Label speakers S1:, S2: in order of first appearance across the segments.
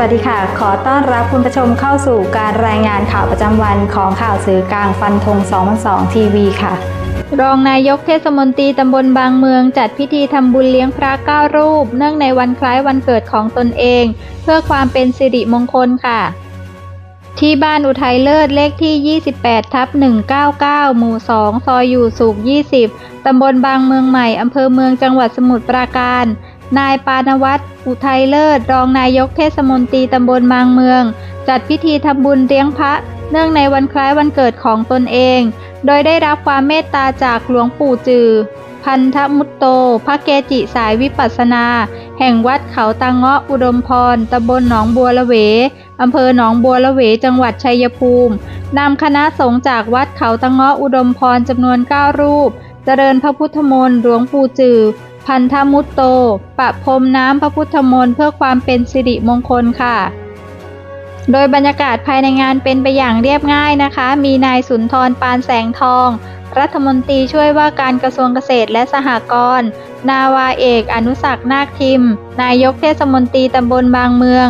S1: วัสดีค่ะ ขอต้อนรับคุณผู้ชมเข้าสู่การรายงานข่าวประจำวันของข่าวสื่อกลางฟันธง2002ทีวีค่ะ รองนายกเทศมนตรีตำบลบางเมืองจัดพิธีทำบุญเลี้ยงพระเก้ารูป เนื่องในวันคล้ายวันเกิดของตนเอง เพื่อความเป็นสิริมงคลค่ะ ที่บ้านอุทัยเลิศเลขที่ 28ทับ199 หมู่ 2 ซอยอยู่สุข 20 ตำบลบางเมืองใหม่อำเภอเมืองจังหวัดสมุทรปราการ นายปานวัฒน์อุทัยเลิศ รองนายกเทศมนตรีตำบลบางเมือง จัดพิธีทำบุญเลี้ยงพระ เนื่องในวันคล้ายวันเกิดของตนเอง โดยได้รับความเมตตาจากหลวงปู่จือ พันธมุตโต พระเกจิสายวิปัสสนา แห่งวัดเขาตางเงาะอุดมพรตำบลหนองบัวละเวอำเภอหนองบัวละเวจังหวัดชัยภูมินำคณะสงฆ์จากวัดเขาตางเงาะอุดมพรจำนวน 9 รูป เจริญพระพุทธมนต์หลวงปู่จือ พันธมุตโต ปะพรมน้ำพระพุทธมนต์เพื่อความเป็นสิริมงคลค่ะ โดยบรรยากาศภายในงานเป็นไปอย่างเรียบง่ายนะคะ มีนายสุนทรปานแสงทอง รัฐมนตรีช่วยว่าการกระทรวงเกษตรและสหกรณ์ นาวาเอกอนุสักนาคทิม นายกเทศมนตรีตำบลบางเมือง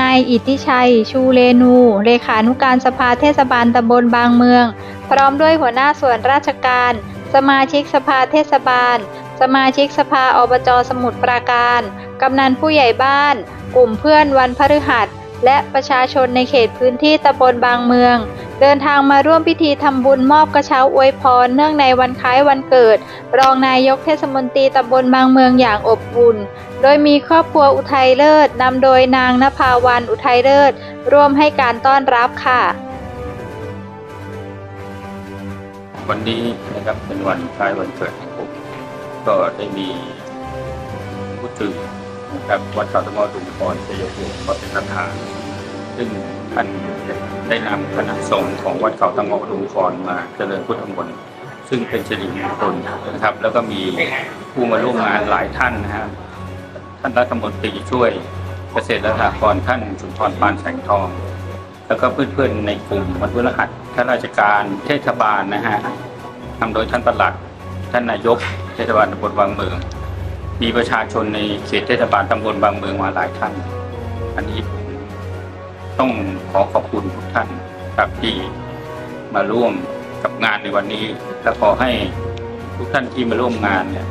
S1: นายอิทธิชัย ชูเรนู เลขานุการสภาเทศบาลตำบลบางเมือง พร้อมด้วยหัวหน้าส่วนราชการ สมาชิกสภาเทศบาล สมาชิกสภาอบจสมุทรปราการ กำนันผู้ใหญ่บ้าน กลุ่มเพื่อนวันพฤหัส และประชาชนในเขตพื้นที่ตำบลบางเมือง เดินทางมาร่วมพิธีทำบุญมอบกระเช้าอวยพรเนื่องในวันคล้ายวันเกิด รองนายกเทศมนตรีตำบลบางเมืองอย่างอบอุ่น โดยมีครอบครัวอุทัยเลิศนำโดยนางนภาวันอุทัยเลิศร่วมให้การต้อนรับค่ะ
S2: วันนี้นะครับเป็นวันคล้ายวันเกิด ก็ได้มีผู้ถือนะครับวัดเขาตะมอดุมพรชัยภูมิก็เป็นประธาน ซึ่งท่านได้นำคณะสงฆ์ของวัดเขาตะมอดุมพรมาเจริญพุทธมนต์ซึ่งเป็นสิริมงคลนะครับ แล้วก็มีผู้มาร่วมงานหลายท่านนะครับท่านรัฐมนตรีช่วยเกษตรและสหกรณ์ท่านสุนทรปานแสงทอง แล้วก็เพื่อนๆในกลุ่มวันพฤหัสข้าราชการเทศบาลนะฮะนำโดยท่านประหลัด ท่านนายกเทศบาลตำบลบางเมือง มีประชาชนในเขตเทศบาลตำบลบางเมืองมาหลายท่าน อันนี้ผมต้องขอขอบคุณทุกท่านครับที่มาร่วมกับงานในวันนี้ และขอให้ทุกท่านที่มาร่วมงานเนี่ย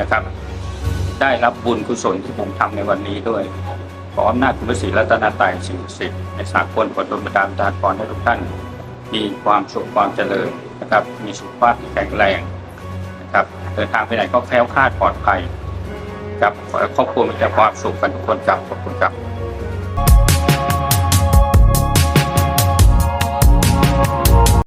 S2: นะครับ ได้รับบุญกุศลที่ผมทำในวันนี้ด้วย ขออำนาจคุณพระศรีรัตนตรัยสิ่งศักดิ์สิทธิ์ในสากลผลประดานทานพรให้ทุกท่านมีความสุขความเจริญนะครับ มีสุขภาพที่แข็งแรง ครับเดินทางไปไหนก็แคล้วคลาดปลอดภัยครับขอให้ครอบครัวมีแต่ความสุขกันทุกคนครับขอบคุณครับ